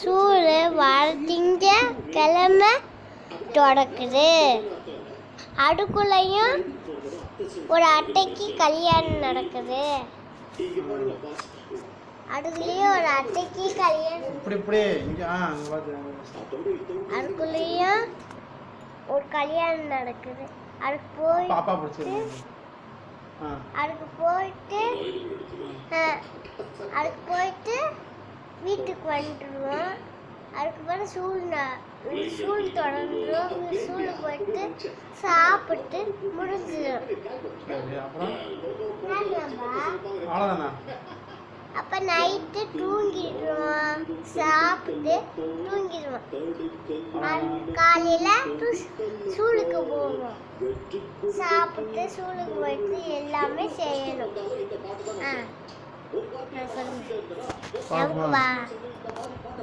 சூடு வர திங்க கிழமை தொடக்குது. அதுக்குள்ளேயும் ஒரு அட்டைக்கு கல்யாணம் நடக்குது. அதுக்குள்ளேயும் ஒரு அட்டைக்கு கல்யாணம் இப்படி இப்படி இங்கே ஆ அங்கே பார்த்து அதுக்குள்ளேயும் ஒரு கல்யாணம் நடக்குது. அதுக்கு போய் பாப்பா பிடிச்சிருக்கு. அதுக்கு போயிட்டு அதுக்கு போயிட்டு வீட்டுக்கு வந்துடுவோம் அதுக்கப்புறம் சூழ் ந- சூழ் தொடர்ந்துடும் சூழ் போயிட்டு சாப்பிட்டு முடிஞ்சிடும். அப்ப நைட்டு தூங்கிடுவோம். சாப்பிட்டு தூங்கிடுவோம். காலையில சூளுக்கு போவோம். சாப்பிட்டு சூளுக்கு போயிட்டு எல்லாமே செய்யணும். Nah.